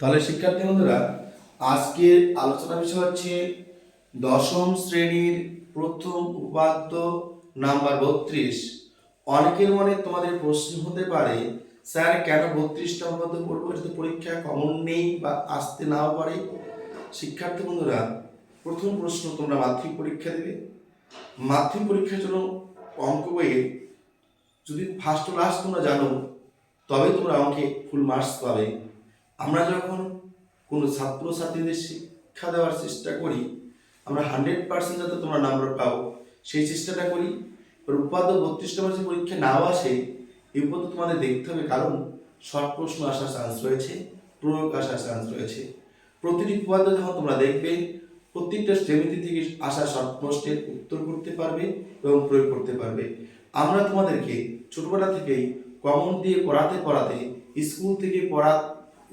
তাহলে শিক্ষার্থী বন্ধুরা, আজকের আলোচনা বিষয় হচ্ছে দশম শ্রেণির প্রথম উপাদ্য নাম্বার বত্রিশ। অনেকের মনে তোমাদের প্রশ্ন হতে পারে, স্যার কেন বত্রিশটা উপাদ্য পড়ব? যদি পরীক্ষা কমন নেই বা আসতে নাও পারে। শিক্ষার্থী বন্ধুরা, প্রথম প্রশ্ন তোমরা মাধ্যমিক পরীক্ষা দেবে। মাধ্যমিক পরীক্ষার জন্য অঙ্ক বইয়ে যদি ফার্স্ট লাস্ট তোমরা জানো, তবে তোমরা অঙ্কে ফুল মার্কস পাবে। আমরা যখন কোনো ছাত্র ছাত্রীদের শিক্ষা দেওয়ার চেষ্টা করি, আমরা হান্ড্রেড পার্সেন্ট যাতে তোমরা নাম্বার পাও, সেই চেষ্টাটা করি। উপাদ্য বত্রিশটা মাসে পরীক্ষা নাও আসে, এই উপাদ্য তোমাদের দেখতে হবে, কারণ শর্ট প্রশ্ন আসার চান্স রয়েছে, প্রয়োগ আসার চান্স রয়েছে। প্রতিটি উপাদ্য যখন তোমরা দেখবে, প্রত্যেকটা শ্রেণীতি থেকে আসা শর্ট প্রশ্নের উত্তর করতে পারবে এবং প্রয়োগ করতে পারবে। আমরা তোমাদেরকে ছোটবেলা থেকেই কমন দিয়ে পড়াতে পড়াতে স্কুল থেকে পড়া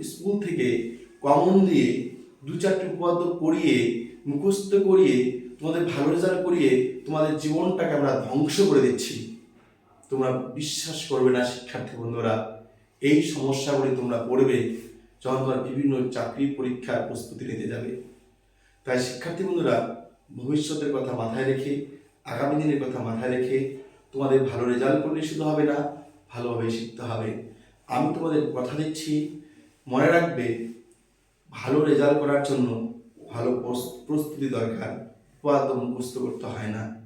স্কুল থেকে কমন দিয়ে দু চারটি উপাদ্য পড়িয়ে, মুখস্থ করিয়ে, তোমাদের ভালো রেজাল্ট করিয়ে তোমাদের জীবনটাকে আমরা ধ্বংস করে দিচ্ছি। তোমরা বিশ্বাস করবে না, শিক্ষার্থী বন্ধুরা। এই সমস্যাগুলি তোমরা পড়বে যখন তোমরা বিভিন্ন চাকরি পরীক্ষার প্রস্তুতি নিতে যাবে। তাই শিক্ষার্থী বন্ধুরা, ভবিষ্যতের কথা মাথায় রেখে, আগামী দিনের কথা মাথায় রেখে তোমাদের ভালো রেজাল্ট করলে শুধু হবে না ভালোভাবে শিখতে হবে। আমি তোমাদের কথা দিচ্ছি মনে রাখবে, ভালো রেজাল্ট করার জন্য ভালো প্রস- প্রস্তুতি দরকার। উপাদ্য মুখস্থ করতে হয় না।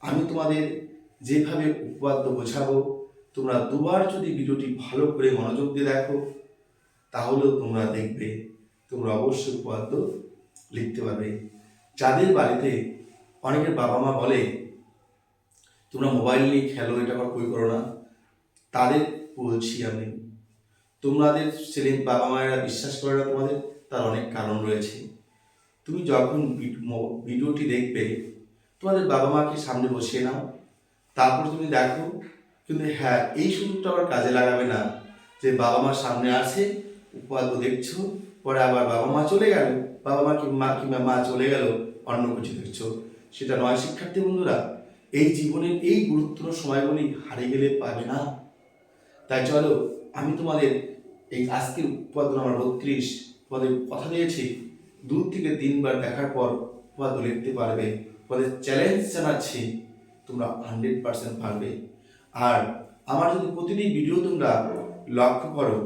আমি তোমাদের যেভাবে উপাদ্য বোঝাবো, তোমরা দুবার যদি ভিডিওটি ভালো করে মনোযোগ দিয়ে দেখো, তাহলেও তোমরা দেখবে, তোমরা অবশ্যই উপাদ্য লিখতে পারবে। যাদের বাড়িতে অনেকের বাবা মা বলে, তোমরা মোবাইল নিয়ে খেলো, এটা আবার কই করো না তাদের বলছি আমি তোমাদের ছেলে বাবা মায়েরা বিশ্বাস করে না তোমাদের? তার অনেক কারণ রয়েছে। তুমি যখন ভিডিওটি দেখবে, তোমাদের বাবা মাকে সামনে বসিয়ে নাও। তারপর তুমি দেখো, কিন্তু হ্যাঁ এই সুযোগটা আবার কাজে লাগাবে না যে বাবা মা সামনে আছে উপাদ্য দেখছ, পরে আবার বাবা মা চলে গেল, বাবা মা কি মা কিংবা মা চলে গেল, অন্য কিছু দেখছ। সেটা নয়, শিক্ষার্থী বন্ধুরা, এই জীবনের এই গুরুত্বপূর্ণ সময়গুলি হারিয়ে গেলে পাবে না। তাই চলো আমি তোমাদের এই আজকের উপাদ্য নাম্বার বত্রিশ তোমাদের কথা দিয়েছি। দু থেকে তিনবার দেখার পর উপাদ্য লিখতে পারবে। তোমাদের চ্যালেঞ্জ জানাচ্ছি, তোমরা হান্ড্রেড পার্সেন্ট পারবে। আর আমার যদি প্রতিটি ভিডিও তোমরা লক্ষ্য করো,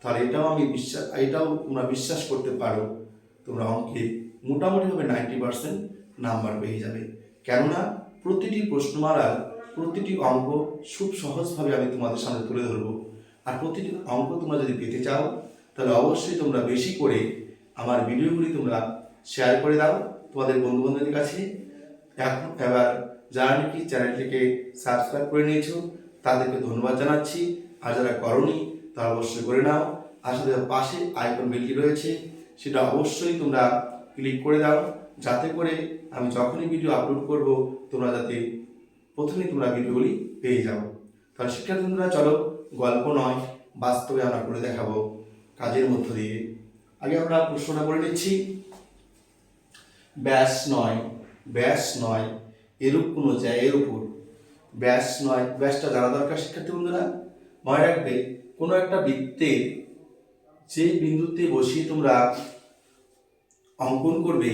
তাহলে এটাও আমি বিশ্বাস, এটাও তোমরা বিশ্বাস করতে পারো। তোমরা অঙ্কে মোটামুটিভাবে নাইনটি পার্সেন্ট নাম্বার পেয়ে যাবে। কেননা প্রতিটি প্রশ্নমালার প্রতিটি অঙ্ক খুব সহজভাবে আমি তোমাদের সামনে তুলে ধরবো। আর প্রতিটি অঙ্ক তোমরা যদি পেতে চাও, তাহলে অবশ্যই তোমরা বেশি করে আমার ভিডিওগুলি তোমরা শেয়ার করে দাও তোমাদের বন্ধু বান্ধবদের কাছে। এখন এবার যারা নাকি চ্যানেলটিকে সাবস্ক্রাইব করে নিয়েছো, তাদেরকে ধন্যবাদ জানাচ্ছি। আর যারা করনি, তারা অবশ্যই করে নাও। আর সাথে পাশে আইকন বেলটি রয়েছে, সেটা অবশ্যই তোমরা ক্লিক করে দাও, যাতে করে আমি যখনই ভিডিও আপলোড করব, তোমরা যাতে প্রথমেই তোমরা ভিডিওগুলি পেয়ে যাও। তাহলে শিক্ষার্থী বন্ধুরা, চলো গল্প নয়, বাস্তবে আমরা করে দেখাবো কাজের মধ্য দিয়ে। আগে আমরা প্রশ্নটা করে নিচ্ছি। ব্যাস নয় ব্যাস নয়, এরূপ কোনো জায়গার উপর। ব্যাস নয়, ব্যাসটা জানা দরকার শিক্ষার্থী বন্ধুরা? মনে রাখবে, কোনো একটা বৃত্তে যে বিন্দুতে বসিয়ে তোমরা অঙ্কন করবে,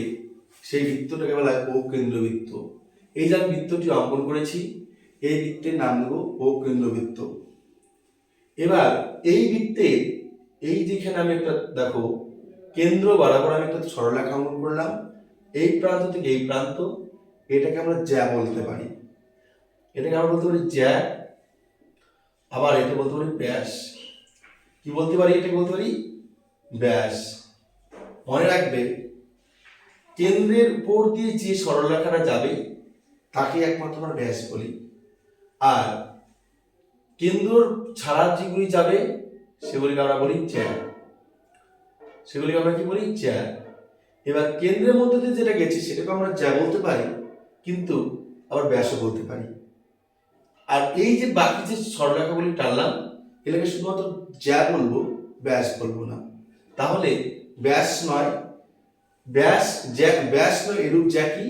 সেই বৃত্তটাকে বলা হয় ও কেন্দ্রবৃত্ত এই যে বৃত্তটি অঙ্কন করেছি, এই বৃত্তের নাম দেবো ও কেন্দ্রবৃত্ত এবার এই বৃত্তে, এই যেখানে আমি একটা দেখো, কেন্দ্র বরাবর আমি একটা সরলরেখা অঙ্কন করলাম। এই প্রান্ত থেকে এই প্রান্ত, এটাকে আমরা জ্যা বলতে পারি। এটাকে আমরা বলতে পারি জ্যা, আবার এটা বলতে পারি ব্যাস। কি বলতে পারি? এটাকে বলতে পারি ব্যাস। মনে রাখবে, কেন্দ্রের উপর দিয়ে যে সরলরেখাটা যাবে তাকে একমাত্র আমরা ব্যাস বলি। আর কেন্দ্র ছাড়া যেগুলি যাবে, সেগুলিকে আমরা বলি জ্যা সেগুলিকে আমরা কি বলি? জ্যা এবার কেন্দ্রের মধ্যে দিয়ে যেটা গেছে, সেটাকে আমরা জ্যা বলতে পারি, কিন্তু আবার ব্যাসও বলতে পারি। আর এই যে বাকি যে সরলরেখাগুলি টানলাম এটাকে শুধুমাত্র জ্যা বলব, ব্যাস বলব না। তাহলে ব্যাস নয়, ব্যাস জ্যাক ব্যাস নয়, এরূপ জ্যাকি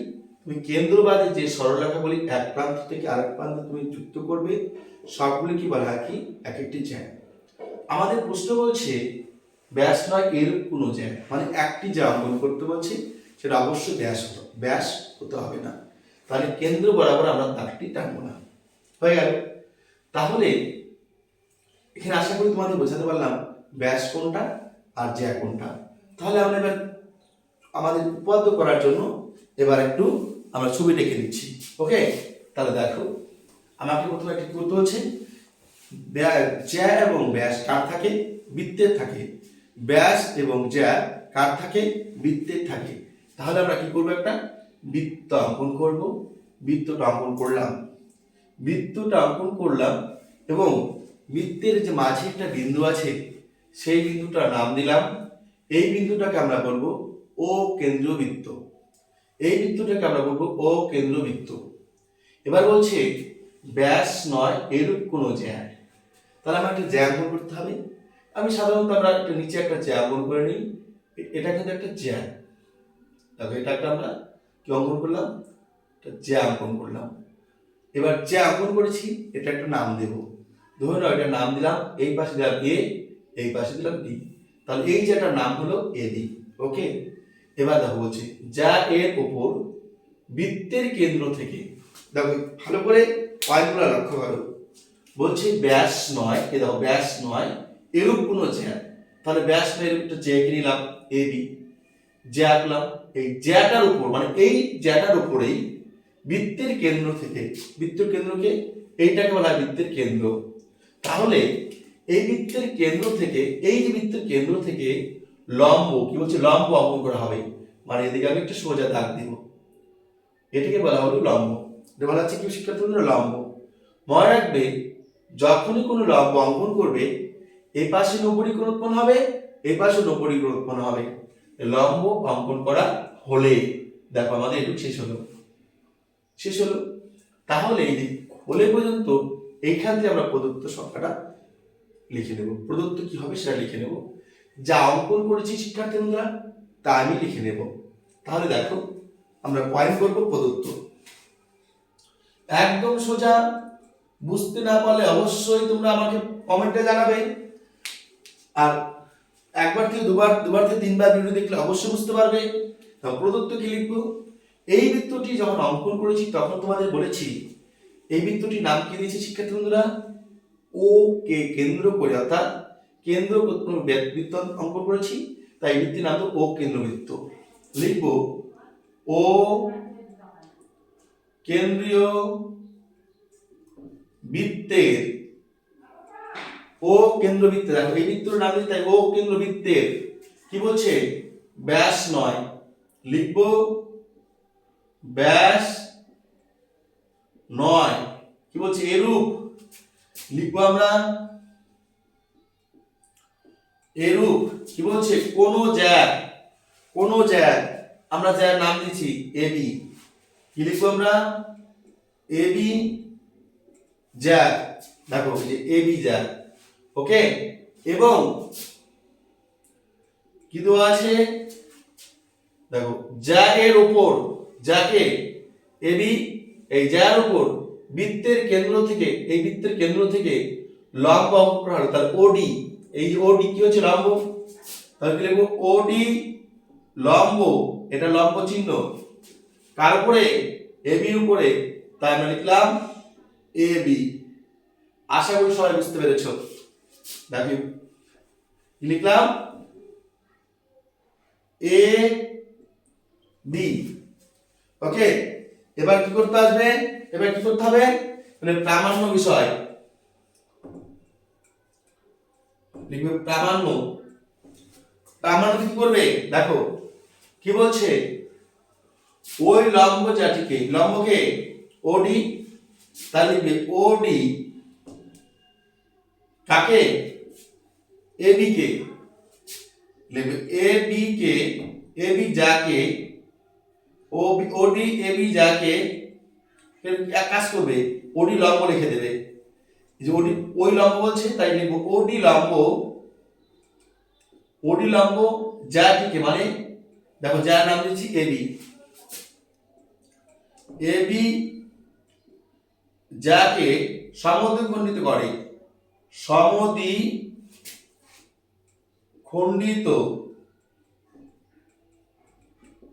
তুমি কেন্দ্রবাদে যে সরলরেখাগুলি এক প্রান্ত থেকে আরেক প্রান্তে তুমি যুক্ত করবে, সবগুলি কি বলা কি? এক একটি জ্যাক আমাদের প্রশ্ন বলছে, ব্যাস নয় এরূপ কোনো জ্যা মানে একটি যা অঙ্কন করতে বলছি, সেটা অবশ্যই ব্যাস হতো ব্যাস হতে হবে না। তাহলে কেন্দ্র বরাবর আমরা দাগটি টানবো না। হয়ে গেল। তাহলে এখানে আশা করি তোমাদের বোঝাতে পারলাম ব্যাস কোনটা আর জ্যা কোনটা। তাহলে আমরা এবার আমাদের উপাদ্য করার জন্য এবার একটু আমরা ছবি রেখে নিচ্ছি। ওকে তাহলে দেখো, আমাকে প্রথমে একটি করতে হচ্ছে জ্যা এবং ব্যাস কার থাকে? বৃত্তের থাকে। ব্যাস এবং জ্যা কার থাকে? বৃত্তের থাকে। তাহলে আমরা কি করব একটা? বৃত্ত অঙ্কন করব। বৃত্তটা অঙ্কন করলাম। বৃত্তটা অঙ্কন করলাম এবং বৃত্তের যে মাঝে একটা বিন্দু আছে, সেই বিন্দুটার নাম দিলাম। এই বিন্দুটাকে আমরা বলব ও কেন্দ্রীয় বৃত্ত এই বৃত্তটাকে আমরা বলব ও কেন্দ্র বৃত্ত এবার বলছে, ব্যাস নয়, এরূপ কোনো জ্যা। তাহলে আমার একটা জ্যা অঙ্কন করতে হবে। আমি সাধারণত আমরা একটা নিচে একটা জ্যা অঙ্কন করে নিই। এটা কিন্তু একটা জ্যা। দেখো এটা একটা আমরা কি অঙ্কন করলাম? একটা জ্যা অঙ্কন করলাম। এবার যে অঙ্কন করেছি, এটা একটা নাম দেব। ধরে নাও, এটা নাম দিলাম, এই পাশে দিলাম এ, এই পাশে দিলাম বি। তাহলে এই যেটার নাম হলো এ বি, ওকে? এবার দেখো বলছি, যা এর উপর বৃত্তের কেন্দ্র থেকে, দেখো, ভালো করে পয়েন্টগুলো লক্ষ্য করো। বলছি ব্যাস নয়, এ দেখো, ব্যাস নয়, এরূপ কোনো জ্যা তাহলে ব্যাস নয়, এরূপ একটা জ্যাকে নিলাম, এ, বি। জ্যা আঁকলাম এই জ্যাটার উপর মানে এই জ্যাটার উপরেই বৃত্তের কেন্দ্র থেকে, বৃত্তের কেন্দ্রকে এইটাকে বলা বৃত্তের কেন্দ্র। তাহলে এই বৃত্তের কেন্দ্র থেকে, এই যে বৃত্তের কেন্দ্র থেকে লম্ব কি বলছে লম্ব অঙ্কন করা হবে। মানে এদিকে আমি একটা সোজা দাগ দিব। এটাকে বলা হলো লম্ব এটা বলা হচ্ছে কি শিক্ষার্থীদের লম্ব মনে রাখবে, যখনই কোনো লম্ব অঙ্কন করবে এই পাশে নব্বই উৎপন্ন হবে এই পাশে নব্বই উৎপন্ন হবে। লম্ব অঙ্কন করা হলে, দেখো আমাদের এটুকু শেষ হলো। শেষ হলো। তাহলে এই হলে পর্যন্ত, এইখান থেকে আমরা প্রদত্ত সংখ্যাটা লিখে নেব। প্রদত্ত কি হবে সেটা লিখে নেব। যা অঙ্কন করেছি শিক্ষার্থী বন্ধুরা তা আমি লিখে নেব। তাহলে দেখো, আমরা পয়েন্ট করব প্রদত্ত। একদম সোজা, বুঝতে না পারলে অবশ্যই তোমরা আমাকে কমেন্টে জানাবে। আর একবার থেকে দুবার দুবার থেকে তিনবার ভিডিও দেখলে অবশ্যই বুঝতে পারবে। প্রদত্ত কি লিখব? এই বৃত্তটি যখন অঙ্কন করেছি, তখন তোমাদের বলেছি, এই বৃত্তটির নাম কি দিয়েছে শিক্ষার্থী বন্ধুরা ও কে কেন্দ্র করে, অর্থাৎ কেন্দ্র কোনো বৃত্ত অঙ্কন করেছি, তাই এই বৃত্তির নাম তো ও কেন্দ্রবৃত্ত। লিখব ও কেন্দ্রীয় বৃত্তের, ও কেন্দ্রবৃত্তে। দেখো, এই বৃত্তর নাম তাই ও কেন্দ্রবৃত্তের। কি বলছে? ব্যাস নয়। লিখব ব্যাস নয়। কি বলছে? এরূপ। লিখব আমরা এরূপ কি বলছে? কোন জ্যাক কোন জ্যাক আমরা যার নাম দিচ্ছি এবি কি লিখব আমরা? এবি জ্যাক দেখো যে এবি জ্যাক ওকে? এবং কি দেওয়া আছে? দেখো যা এর উপর যাকে এবি এই যার উপর বৃত্তের কেন্দ্র থেকে, এই বৃত্তের কেন্দ্র থেকে লম্ব হলো তাহলে ওডি এই যে ওডি কি হচ্ছে? লম্ব। তাহলে লিখব? ওডি লম্ব। এটা লম্ব চিহ্ন। কার উপরে? এবির উপরে। তাই আমরা লিখলাম এ বি আশা করি সবাই বুঝতে পেরেছ। দেখি লিখলাম? এ বি ওকে এবার কি করতে আসবে? এবার কি করতে হবে? মানে প্রামাণ্য বিষয়। লিখবে প্রামাণ্য। প্রামাণ্য কি করবে? দেখো, কি বলছে? ওই লম্ব জাতিকে, লম্বকে, ওডি তাহলে লিখবে ওডি, কাকে? এবি কে। লিখবে এবি কে এবি যাকে ওডি এবি যাকে এক কাজ করবে, ওডি লম্ব লিখে দেবে। ওডি, ওই লম্ব বলছে, তাই লিখব ওডি লম্ব ওডি লম্ব যাটিকে মানে দেখো যার নাম দিচ্ছি এবি এবি যাকে সমদ্বি খণ্ডিত করে। সমদ্বি খণ্ডিত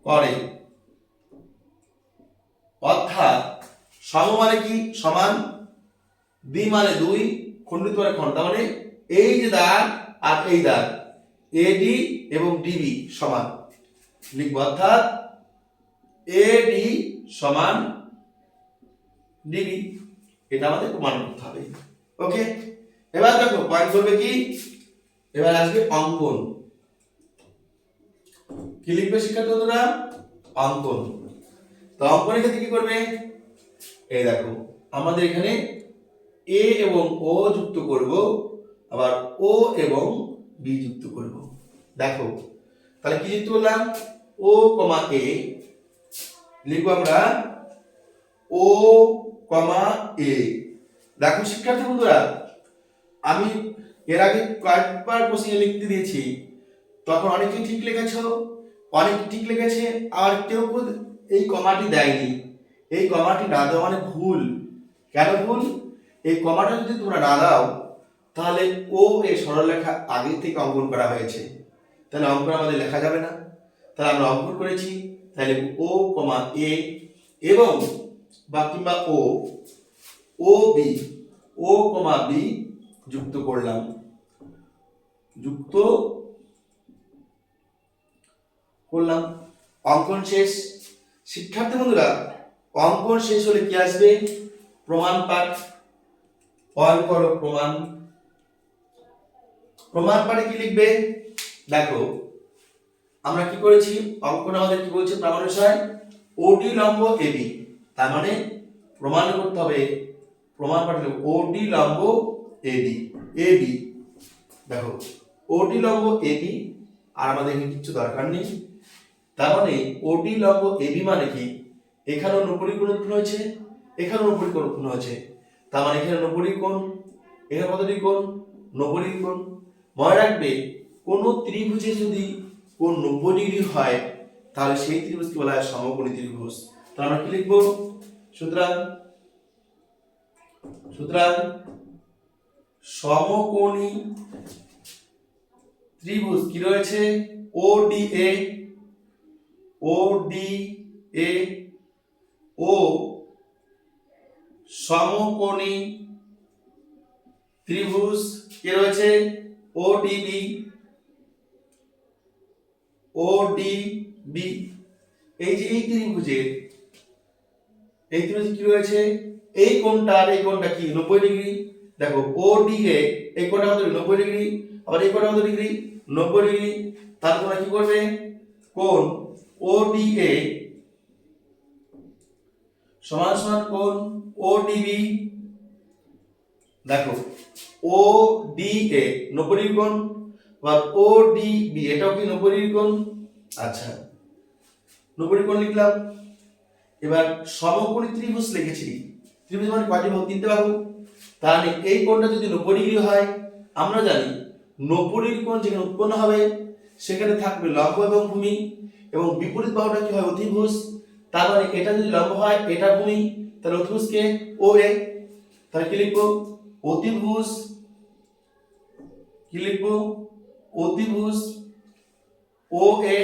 করে। অর্থাৎ সম মানে কি সমান? দ্বি মানে দুই, খণ্ডিত মানে খণ্ড মানে এই যে দাগ আর এই দাগ এডি এবং ডিবি সমান। লিখব, অর্থাৎ এডি সমান ডিবি এটা আমাদের প্রমাণ করতে হবে। ওকে? এবার দেখো পয়েন্ট করবে কি? এবার আসবে অঙ্কন। কি লিখবে শিক্ষার্থী বন্ধুরা অঙ্কন। তো অঙ্কনের ক্ষেত্রে কি করবে? এই দেখো, আমাদের এখানে এ এবং ও যুক্ত করব, আবার ও এবং বি যুক্ত করব। দেখো, তাহলে কি যুক্ত করলাম? ও কমা এ লিখব আমরা ও কমা এ দেখো শিক্ষার্থী বন্ধুরা, আমি এর আগে কয়েকবার কোশ্চেনে লিখতে দিয়েছি, তখন অনেকেই ঠিক লিখেছ, অনেক ঠিক লিখেছে আর কেউ কেউ এই কমাটি দেয়নি। এই কমাটি না দেওয়া মানে ভুল। কেন ভুল? এই কমাটা যদি তোমরা না দাও, তাহলে ও এই সরলরেখা আগে থেকে অঙ্কন করা হয়েছে। তাহলে অঙ্কন আমাদের লেখা যাবে না। তাহলে আমরা অঙ্কন করেছি, তাহলে ও কমা এ এবং বা কিংবা ও ও বি, ও কমা বি যুক্ত করলাম। যুক্ত করলাম। অঙ্কন শেষ। শিক্ষার্থী বন্ধুরা, অঙ্কন শেষ হলে কি আসবে? প্রমাণ পাঠ অন করো প্রমাণ। প্রমাণ পাঠে কি লিখবে? দেখো, আমরা কি করেছি? অঙ্কন আমাদের কি বলছে প্রামানুসায় ওডি লম্ব এবি তার মানে প্রমাণ করতে হবে। প্রমাণ পাঠে ওডি লম্ব এবি এবি দেখো ওডি লম্ব এবি আর আমাদের কিছু দরকার নেই। তার মানে ওডি লম্ব এবি মানে কি? এখানেও নব্বই হয়েছে? এখানেও নব্বই হয়েছে? তার মানে এখানে নব্বই কোণ, এখানে কতটি কোণ? নব্বই কোণ। মনে রাখবে, কোনো ত্রিভুজে যদি কোণ নব্বই ডিগ্রি হয়, তাহলে সেই ত্রিভুজকে বলা হয়? সমকোণী ত্রিভুজ। তাহলে আমরা কি লিখব? সুতরাং সুতরাং সমকোণী ত্রিভুজ কি রয়েছে? O D A O D A ও সমকোণী ত্রিভুজ কে রয়েছে? O D B O D B এই যে এই ত্রিভুজের এই ত্রিভুজ কি রয়েছে? এই কোণটা আর এই কোণটা কি? নব্বই ডিগ্রি। দেখো ও ডি এ এই কোণটা কত নব্বই ডিগ্রি, আবার এই কোণটা কত ডিগ্রি, নব্বই ডিগ্রি। তাহলে তোমরা কি করবে? কোণ ও ডি এ সমান সমান কোণ ও ডিবি দেখো ও ডি এ নব্বই কোণ, আবার ও ডি বি এটাও কি নব্বই কোণ? আচ্ছা নব্বই কোণ লিখলাম। এবার সমকোণী ত্রিভুজ লিখেছি। ত্রিভুজ মানে কয়টি বাহু তিনটে বাহু। তাহলে এই কোণটা যদি নব্বই ডিগ্রি হয়, আমরা জানি নব্বই কোণ যেখানে উৎপন্ন হবে, সেখানে থাকবে লম্ব এবং ভূমি, এবং বিপরীত বাহুটা কি হয় অতিভুজ। তার মানে এটা যদি লম্ব হয়, এটা ভূমি, তাহলে অতিভুজকে ও এ। তাহলে কি লিখব? অতিভুজ, কি লিখব? অতিভুজ, ও এ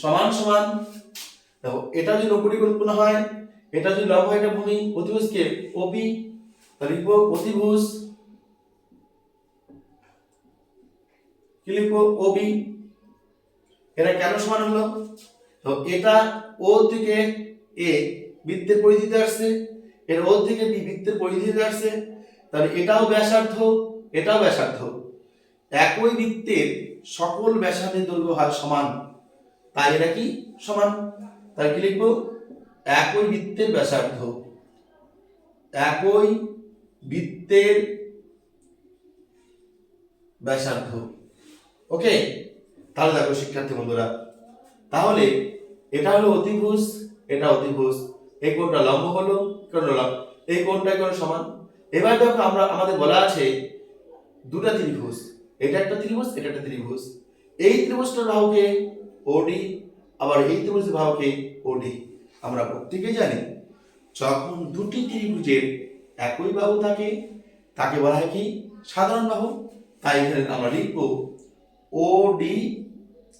সমান সমান। দেখো, এটা যদি নব্বই ডিগ্রি হয়, এটা যদি লম্ব হয়, এটা ভূমি অতিভুজকে ওবি তাহলে লিখব অতিভুজ, কি লিখব? ওবি এটা কেন সমান হলো? তো এটা ও থেকে এ বৃত্তের পরিধিতে আসছে, এর ও থেকে বি বৃত্তের পরিধিতে আসছে। তাহলে এটাও ব্যাসার্ধ এটাও ব্যাসার্ধ। একই বৃত্তের সকল ব্যাসার্ধের দৈর্ঘ্য হয় সমান। তাই এটা কি? সমান। তাই কি লিখব? একই বৃত্তের ব্যাসার্ধ। একই বৃত্তের ব্যাসার্ধ। ওকে? তাহলে দেখো, শিক্ষার্থী বন্ধুরা, তাহলে এটা হলো অতিভুজ, এটা অতিভুজ। এই কোণটা লম্ব হলো লম্ব এই কোণটা কোণ সমান? এবার দেখো আমরা, আমাদের বলা আছে দুটা ত্রিভুজ। এটা একটা ত্রিভুজ, এটা একটা ত্রিভুজ। এই ত্রিভুজটার বাহুকে ওডি আবার এই ত্রিভুজের বাহুকে ওডি আমরা প্রত্যেকেই জানি, যখন দুটি ত্রিভুজের একই বাহু থাকে, তাকে বলা হয় কি? সাধারণ বাহু। তাই এখানে আমরা লিখব ও ডি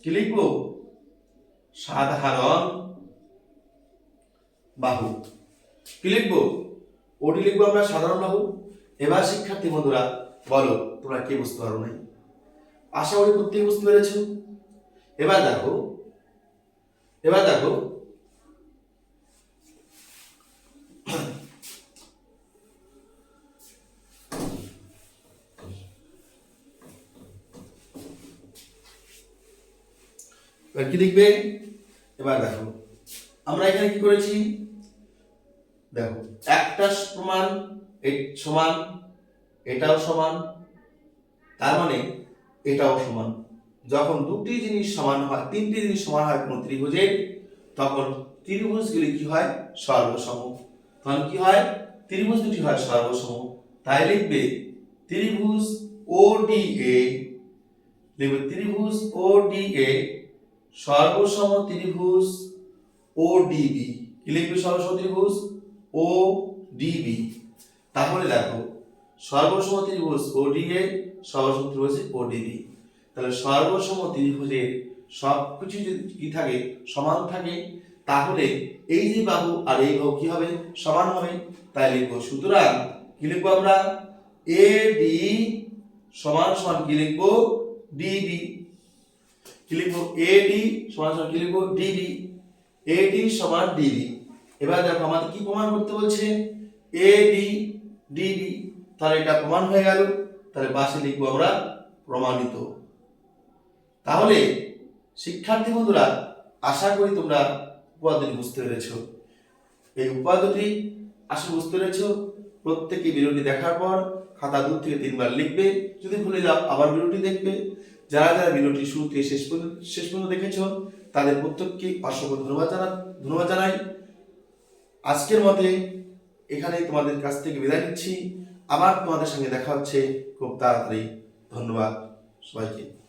কি লিখব? সাধারণ বাহু। কি লিখব? ওটি লিখব আমরা সাধারণ বাহু। এবার শিক্ষার্থী বন্ধুরা, বলো, তোমরা কে বুঝতে পারো নাই? আশা করি বুঝতে পেরেছ। এবার দেখো এবার দেখো এবার কি লিখবে এবার দেখো। আমরা এখানে কি করেছি? দেখো, একটা এই সমান, এটাও সমান, তার মানে এটাও সমান। যখন দুটি জিনিস সমান হয়, তিনটি জিনিস সমান হয় কোনো ত্রিভুজের, তখন ত্রিভুজগুলি কি হয়? সর্বসম। তখন কি হয়? ত্রিভুজ দুটি হয় সর্বসম। তাই লিখবে ত্রিভুজ ও ডি এ, লিখবে ত্রিভুজ ও ডি এ সর্বসম ত্রিভুজ ও ডিবি। কি লিখবে সর্বসম ত্রিভুজ? O DB. তাহলে দেখো, সর্বসম ত্রিভুজ ও ডিএ সর্বসম ত্রিভুজ ও ডিবি। তাহলে সর্বসম ত্রিভুজের সব কিছু যদি কি থাকে, সমান থাকে, তাহলে এই যে বাহু আর এই বাহু কি হবে? সমান হবে। তাই লিখব, সুতরাং কি লিখব আমরা? এ ডি সমান সমান কি লিখব? ডিবি। কি লিখব? এ ডি সমান সমান কি লিখব? ডিবি এ ডি সমান ডিবি এবার দেখো আমাদের কি প্রমাণ করতে বলছে? এ ডি ডিবি তাহলে এটা প্রমাণ হয়ে গেল। তাহলে বাসে লিখব আমরা প্রমাণিত। তাহলে, শিক্ষার্থী বন্ধুরা, আশা করি তোমরা উপাদ্যটি বুঝতে পেরেছ। এই উপাদ্যটি আশা বুঝতে পেরেছ? প্রত্যেকে ভিডিওটি দেখার পর খাতা দু থেকে তিনবার লিখবে। যদি ভুলে যাও, আবার ভিডিওটি দেখবে। যারা যারা ভিডিওটি শুরু থেকে শেষ পর্যন্ত শেষ পর্যন্ত দেখেছ, তাদের প্রত্যেককে অসংখ্য ধন্যবাদ জানা, ধন্যবাদ জানাই। আজকের মতে এখানে তোমাদের কাছ থেকে বিদায় নিচ্ছি। আবার তোমাদের সঙ্গে দেখা হচ্ছে। খুব তাড়াতাড়ি। ধন্যবাদ সবাইকে।